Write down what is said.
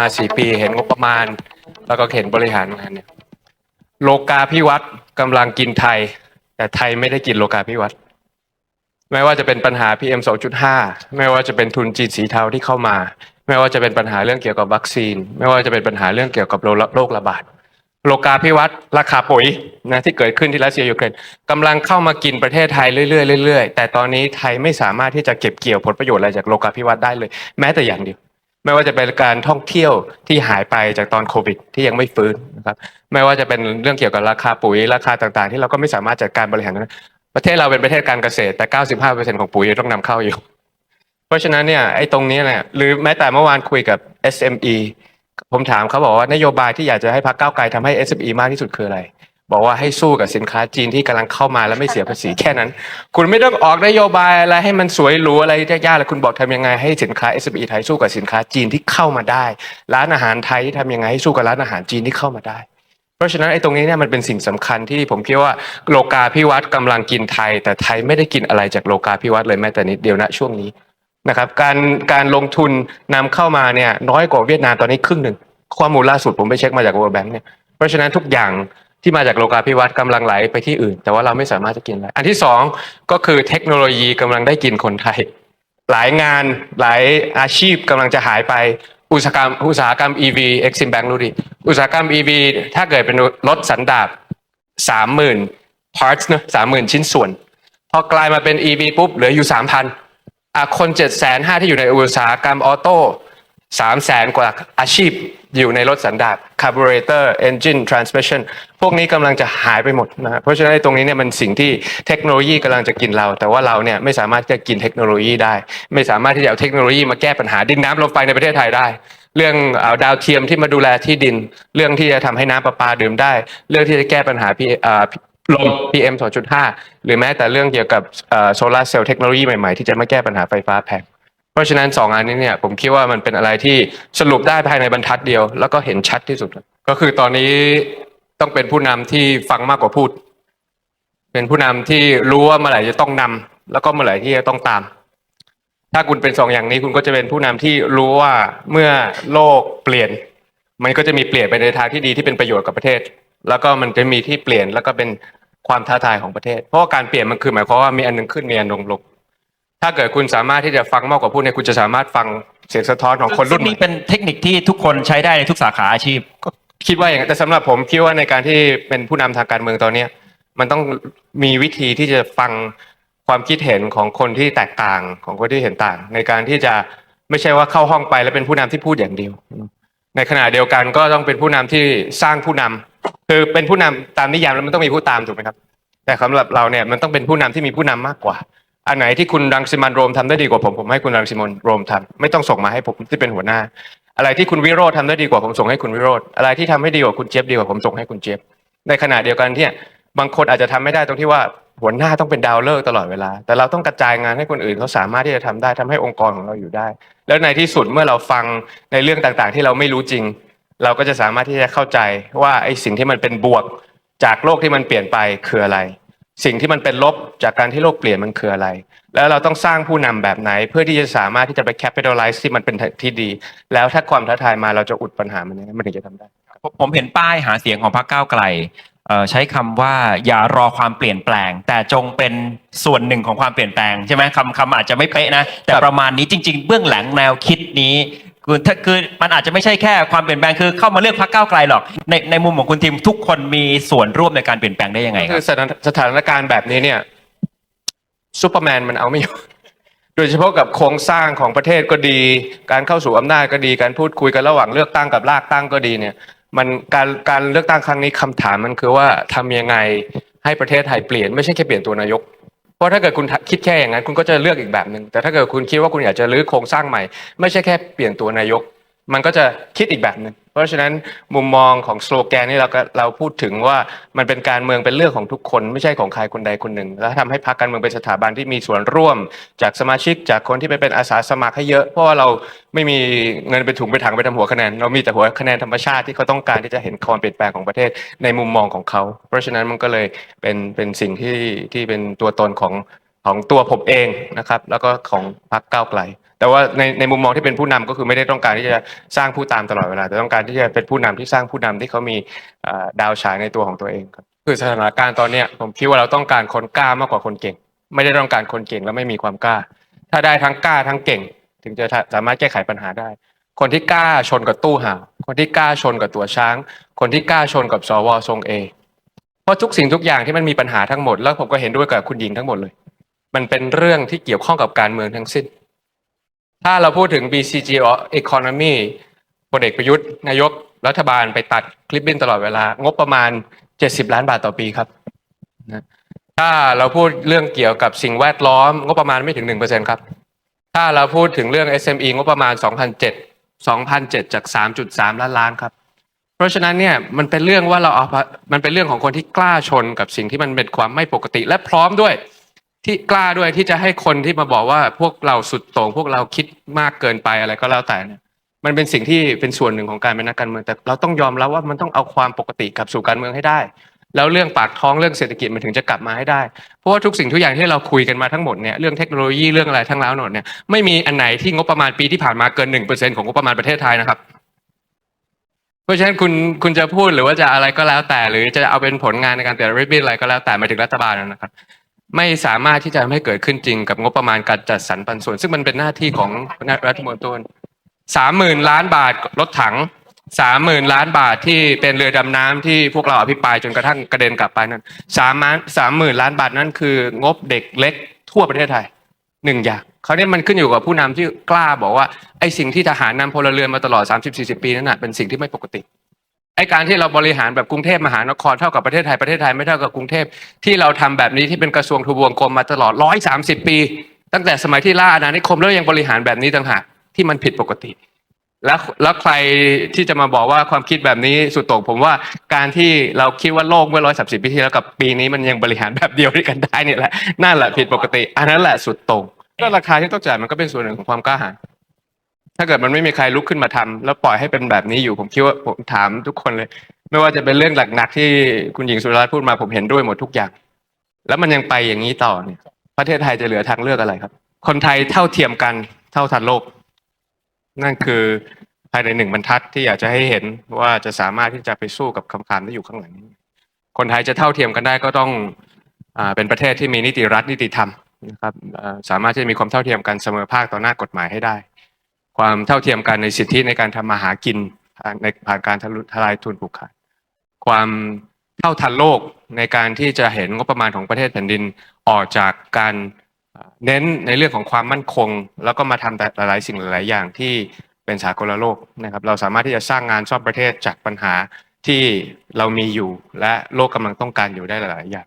มาสี่ปี เห็นงบประมาณ แล้วก็เห็นบริหารงานเนี่ยโลกาพิวัตรกำลังกินไทย แต่ไทยไม่ได้กินโลกาพิวัตรไม่ว่าจะเป็นปัญหา PM 2.5 ไม่ว่าจะเป็นทุนจีนสีเทาที่เข้ามา ไม่ว่าจะเป็นปัญหาเรื่องเกี่ยวกับวัคซีน ไม่ว่าจะเป็นปัญหาเรื่องเกี่ยวกับโรคระบาด โลกาพิวัตรราคาปุ๋ยนะที่เกิดขึ้นที่รัสเซียยูเครนกำลังเข้ามากินประเทศไทยเรื่อยๆเรื่อยๆแต่ตอนนี้ไทยไม่สามารถที่จะเก็บเกี่ยวผลประโยชน์อะไรจากโลกาพิวัตรได้เลย แม้แต่อย่างเดียว ไม่ว่าจะเป็นการท่องเที่ยวที่หายไปจากตอนโควิด ที่ยังไม่ฟื้นนะครับไม่ว่าจะเป็นเรื่องเกี่ยวกับราคาปุ๋ยราคาต่างๆ ที่เราก็ไม่สามารถจัดการบริหารได้ประเทศเราเป็นประเทศการเกษตรแต่ 95%ของปุ๋ยยังต้องนำเข้าอยู่ เพราะฉะนั้นเนี่ยไอ้ตรงนี้เนี่ยหรือแม้แต่เมื่อวานคุยกับ SME ผมถามเขาบอกว่านโยบายที่อยากจะให้พรรคก้าวไกลทำให้ SME มากที่สุดคืออะไร บอกว่าให้สู้กับสินค้าจีนที่กำลังเข้ามาแล้วไม่เสียภาษีแค่นั้น คุณไม่ต้องออกนโยบายอะไรให้มันสวยหรูอะไรยากๆเลยคุณบอกทำยังไงให้สินค้า SME ไทยสู้กับสินค้าจีนที่เข้ามาได้ ร้านอาหารไทยที่ทำยังไงให้สู้กับร้านอาหารจีนที่เข้ามาได้ เพราะฉะนั้นไอ้ตรงนี้เนี่ยมันเป็นสิ่งสำคัญที่ผมคิดว่าโลกาพิวัตรกำลังกินไทย แต่ไทยไม่ได้กินอะไรจากโลกาพิวัตรเลยแม้แต่นิดเดียวณช่วงนี้นะครับการการลงทุนนำเข้ามาเนี่ยน้อยกว่าเวียดนามตอนนี้ครึ่งหนึ่งข้อมูลล่าสุดผมไปเช็คมาจาก World Bank เนี่ยเพราะฉะนั้นทุกอย่าง ที่มาจากโลกาพิวัตรกำลังไหลไปที่อื่น แต่ว่าเราไม่สามารถจะกินได้อันที่สองก็คือเทคโนโลยีกำลังได้กินคนไทย หลายงานหลายอาชีพกำลังจะหายไปอุตสาหกรรมอุตสาหกรรม EV Exim Bank รู้ดิอุตสาหกรรม EV ถ้าเกิดเป็นรถสันดาปสามหมื่น parts เนอะสามหมื่นชิ้นส่วน พอกลายมาเป็น EV ปุ๊บเหลืออยู่สามพันอะคนเจ็ดแสนห้าที่อยู่ในอุตสาหกรรมออโต้ สามแสนกว่าอาชีพอยู่ในรถสันดาป carburetor engine transmission พวกนี้กำลังจะหายไปหมดนะเพราะฉะนั้นตรงนี้เนี่ยมันสิ่งที่เทคโนโลยีกำลังจะกินเรา แต่ว่าเราเนี่ยไม่สามารถจะกินเทคโนโลยีได้ ไม่สามารถที่จะเอาเทคโนโลยีมาแก้ปัญหาดินน้ำลมไฟในประเทศไทยได้ เรื่องเอาดาวเทียมที่มาดูแลที่ดิน เรื่องที่จะทำให้น้ำประปาดื่มได้ เรื่องที่จะแก้ปัญหาพีอ่ลม PM 2.5 หรือแม้แต่เรื่องเกี่ยวกับโซลาร์เซลล์เทคโนโลยีใหม่ๆ ที่จะมาแก้ปัญหาไฟฟ้าแพง ราะฉะนั้นสองอันนี้เนี่ยผมคิดว่ามันเป็นอะไรที่สรุปได้ภายในบรรทัดเดียว แล้วก็เห็นชัดที่สุด ก็คือตอนนี้ต้องเป็นผู้นำที่ฟังมากกว่าพูด เป็นผู้นำที่รู้ว่าเมื่อไหร่จะต้องนำแล้วก็เมื่อไหร่ที่จะต้องตาม ถ้าคุณเป็นสองอย่างนี้คุณก็จะเป็นผู้นำที่รู้ว่าเมื่อโลกเปลี่ยน มันก็จะมีเปลี่ยนไปในทางที่ดีที่เป็นประโยชน์กับประเทศ แล้วก็มันจะมีที่เปลี่ยนแล้วก็เป็นความท้าทายของประเทศ เพราะว่าการเปลี่ยนมันคือหมายความว่ามีอันหนึงขึ้นมีอันหนึงลง ถ้าเกิดคุณสามารถที่จะฟังมากกว่าพูดเนี่ยคุณจะสามารถฟังเสียงสะท้อนของคนรุ่นใหม่ นี่เป็นเทคนิคที่ทุกคนใช้ได้ในทุกสาขาอาชีพ คิดว่าอย่างนั้นแต่สำหรับผมคิดว่าในการที่เป็นผู้นำทางการเมืองตอนเนี้ยมันต้องมีวิธีที่จะฟังความคิดเห็นของคนที่แตกต่างของคนที่เห็นต่าง ในการที่จะไม่ใช่ว่าเข้าห้องไปแล้วเป็นผู้นำที่พูดอย่างเดียว ในขณะเดียวกันก็ต้องเป็นผู้นำที่สร้างผู้นำคือเป็นผู้นำตามนิยามแล้วมันต้องมีผู้ตามถูกไหมครับ แต่สำหรับเราเนี่ยมันต้องเป็นผู้นำที่มีผู้นำมากกว่า อันไหนที่คุณรังสิมันโรมทำได้ดีกว่าผมผมให้คุณรังสิมันโรมทำไม่ต้องส่งมาให้ผมที่เป็นหัวหน้า อะไรที่คุณวิโรธทำได้ดีกว่าผมส่งให้คุณวิโรธอะไรที่ทำให้ดีกว่าคุณเจี๊ยบดีกว่าผมส่งให้คุณเจี๊ยบในขณะเดียวกันที่บางคนอาจจะทำไม่ได้ตรงที่ว่าหัวหน้าต้องเป็นดาวเลิกษ์ตลอดเวลา แต่เราต้องกระจายงานให้คนอื่นเขาสามารถที่จะทำได้ทำให้องค์กรของเราอยู่ได้ แล้วในที่สุดเมื่อเราฟังในเรื่องต่างๆ ที่เราไม่รู้จริง เราก็จะสามารถที่จะเข้าใจว่าไอ้สิ่งที่มันเป็นบวกจากโลกที่มันเปลี่ยนไปคืออะไร สิ่งที่มันเป็นลบจากการที่โลกเปลี่ยนมันคืออะไร แล้วเราต้องสร้างผู้นำแบบไหน เพื่อที่จะสามารถที่จะไป capitalize ที่มันเป็นที่ดี แล้วถ้าความท้าทายมาเราจะอุดปัญหามันยังไงมันถึงจะทำได้ ผมเห็นป้ายหาเสียงของพรรคก้าวไกลใช้คำว่าอย่ารอความเปลี่ยนแปลง แต่จงเป็นส่วนหนึ่งของความเปลี่ยนแปลงใช่ไหมคำคำอาจจะไม่เป๊ะนะ แต่ประมาณนี้จริง ๆ เบื้องหลังแนวคิดนี้ คือถ้าคือมันอาจจะไม่ใช่แค่ความเปลี่ยนแปลงคือเข้ามาเลือกพรรคก้าวไกลหรอกในในมุมของคุณทีมทุกคนมีส่วนร่วมในการเปลี่ยนแปลงได้ยังไงคคืรัอบสถานสถานการณ์แบบนี้เนี่ยซูเปอร์แมนมันเอาไม่อยู่ โดยเฉพาะกับโครงสร้างของประเทศก็ดี การเข้าสู่อำนาจก็ดี การพูดคุยกันระหว่างเลือกตั้งกับลากตั้งก็ดีเนี่ย มันการการเลือกตั้งครั้งนี้คำถามมันคือว่าทำยังไงให้ประเทศไทยเปลี่ยนไม่ใช่แค่เปลี่ยนตัวนายก เพราะถ้าเกิดคุณคิดแค่อย่างนั้นคุณก็จะเลือกอีกแบบหนึ่งแต่ถ้าเกิดคุณคิดว่าคุณอยากจะรื้อโครงสร้างใหม่ไม่ใช่แค่เปลี่ยนตัวนายก มันก็จะคิดอีกแบบหนึ่งเพราะฉะนั้นมุมมองของสโลแกนนี่เราก็เราพูดถึงว่ามันเป็นการเมืองเป็นเรื่องของทุกคน ไม่ใช่ของใครคนใดคนหนึ่ง แล้วทำให้พรรคการเมืองเป็นสถาบันที่มีส่วนร่วม จากสมาชิกจากคนที่ไปเป็นอาสาสมัครให้เยอะ เพราะว่าเราไม่มีเงินไปถุงไปถังไปทำหัวคะแนนเรามีแต่หัวคะแนนธรรมชาติที่เขาต้องการที่จะเห็นความเปลี่ยนแปลงของประเทศในมุมมองของเขา เพราะฉะนั้นมันก็เลยเป็นเป็นสิ่งที่ที่เป็นตัวตนของ ของตัวผมเองนะครับ แล้วก็ของพรรคก้าวไกล แต่ว่าในในมุมมองที่เป็นผู้นำก็คือไม่ได้ต้องการที่จะสร้างผู้ตามตลอดเวลา แต่ต้องการที่จะเป็นผู้นำที่สร้างผู้นำที่เขามีดาวฉายในตัวของตัวเองครับคือสถานการณ์ตอนนี้ผมคิดว่าเราต้องการคนกล้ามากกว่าคนเก่ง ไม่ได้ต้องการคนเก่งแล้วไม่มีความกล้า ถ้าได้ทั้งกล้าทั้งเก่ง ถึงจะสามารถแก้ไขปัญหาได้ คนที่กล้าชนกับตู้ห่าวคนที่กล้าชนกับตัวช้าง คนที่กล้าชนกับสวทรงเอเพราะทุกสิ่งทุกอย่างที่มันมีปัญหาทั้งหมด แล้วผมก็เห็นด้วยกับคุณหญิงทั้งหมดเลย มันเป็นเรื่องที่เกี่ยวข้องกับการเมืองทั้งสิ้น ถ้าเราพูดถึง BCG economy พลเอกประยุทธ์นายกรัฐบาลไปตัดคลิปบินตลอดเวลา งบประมาณ 70 ล้านบาทต่อปีครับนะถ้าเราพูดเรื่องเกี่ยวกับสิ่งแวดล้อม งบประมาณไม่ถึง 1%ครับ ถ้าเราพูดถึงเรื่อง SME งบประมาณ 2007 2007จาก 3.3 ล้านล้านครับ เพราะฉะนั้นเนี่ยมันเป็นเรื่องว่าเราเอามันเป็นเรื่องของคนที่กล้าชนกับสิ่งที่มันเป็นความไม่ปกติ และพร้อมด้วย ที่กล้าด้วยที่จะให้คนที่มาบอกว่าพวกเราสุดโต่งพวกเราคิดมากเกินไปอะไรก็แล้วแต่เนี่ยมันเป็นสิ่งที่เป็นส่วนหนึ่งของการเป็นนักการเมืองแต่เราต้องยอมรับว่ามันต้องเอาความปกติกลับสู่การเมืองให้ได้ แล้วเรื่องปากท้องเรื่องเศรษฐกิจมันถึงจะกลับมาให้ได้ เพราะว่าทุกสิ่งทุกอย่างที่เราคุยกันมาทั้งหมดเนี่ยเรื่องเทคโนโลยีเรื่องอะไรทั้งแล้วหมดเนี่ยไม่มีอันไหนที่งบประมาณปีที่ผ่านมาเกินหนึ่งเปอร์เซ็นของงบประมาณประเทศไทยนะครับเพราะฉะนั้นคุณคุณจะพูดหรือว่าจะอะไรก็แล้วแต่ หรือจะเอาเป็นผลงานในการแต่ริบบิ้นอะไรก็แล้วแต่มาถึงรัฐบาลนะครับ ไม่สามารถที่จะทำให้เกิดขึ้นจริงกับงบประมาณการจัดสรรปันส่วน ซึ่งมันเป็นหน้าที่ของรัฐมนตรีสามหมื่นล้านบาทรถถังสามหมื่นล้านบาทที่เป็นเรือดำน้ำที่พวกเราอภิปรายจนกระทั่งกระเด็นกลับไปนั้นสามล้านสามหมื่นล้านบาทนั้นคืองบเด็กเล็กทั่วประเทศไทยหนึ่งอย่างเขาวเนี่ยมันขึ้นอยู่กับผู้นำที่กล้าบอกว่าไอ้สิ่งที่ทหารนำพลเรือนมาตลอด 30-40 ปีนั้นนะเป็นสิ่งที่ไม่ปกติ ไอการที่เราบริหารแบบกรุงเทพมหานครเท่ากับประเทศไทยประเทศไทยไม่เท่ากับกรุงเทพที่เราทำแบบนี้ที่เป็นกระทรวงทบวงกรมมาตลอด 130 ปี ตั้งแต่สมัยที่ล่าอาณานิคมแล้วยังบริหารแบบนี้ต่างหากที่มันผิดปกติ แล้วแล้วใครที่จะมาบอกว่าความคิดแบบนี้สุดโต่งผมว่าการที่เราคิดว่าโลกเมื่อ130ปีที่แล้วกับปีนี้มันยังบริหารแบบเดียวด้วยกันได้เนี่ยแหละนั่นแหละผิดปกติ อันนั้นแหละสุดโต่งก็ราคาที่ต้องจ่ายมันก็เป็นส่วนหนึ่งของความกล้าหาญ ถ้าเกิดมันไม่มีใครลุกขึ้นมาทำแล้วปล่อยให้เป็นแบบนี้อยู่ผมคิดว่าผมถามทุกคนเลย ไม่ว่าจะเป็นเรื่องหนักๆที่คุณหญิงสุดารัตน์พูดมาผมเห็นด้วยหมดทุกอย่าง แล้วมันยังไปอย่างนี้ต่อเนี่ย ประเทศไทยจะเหลือทางเลือกอะไรครับ คนไทยเท่าเทียมกันเท่าทันโลก นั่นคือภายในหนึ่งบรรทัดที่อยากจะให้เห็นว่าจะสามารถที่จะไปสู้กับคำถามที่อยู่ข้างหลังนี้คนไทยจะเท่าเทียมกันได้ก็ต้องอเป็นประเทศที่มีนิติรัฐนิติธรรมนะครับสามารถที่จะมีความเท่าเทียมกันเสมอภาคต่อหน้ากฎหมายให้ได้ ความเท่าเทียมกันในสิทธิในการทำมาหากินในผ่านการทลายทุนผูกขาดความเท่าทันโลกในการที่จะเห็นงบประมาณของประเทศแผ่นดินออกจากการเน้นในเรื่องของความมั่นคง แล้วก็มาทำแต่หลายสิ่งหลายอย่างที่เป็นสากลโลกนะครับ เราสามารถที่จะสร้างงานซ่อมประเทศจากปัญหาที่เรามีอยู่ และโลกกำลังต้องการอยู่ได้หลายอย่าง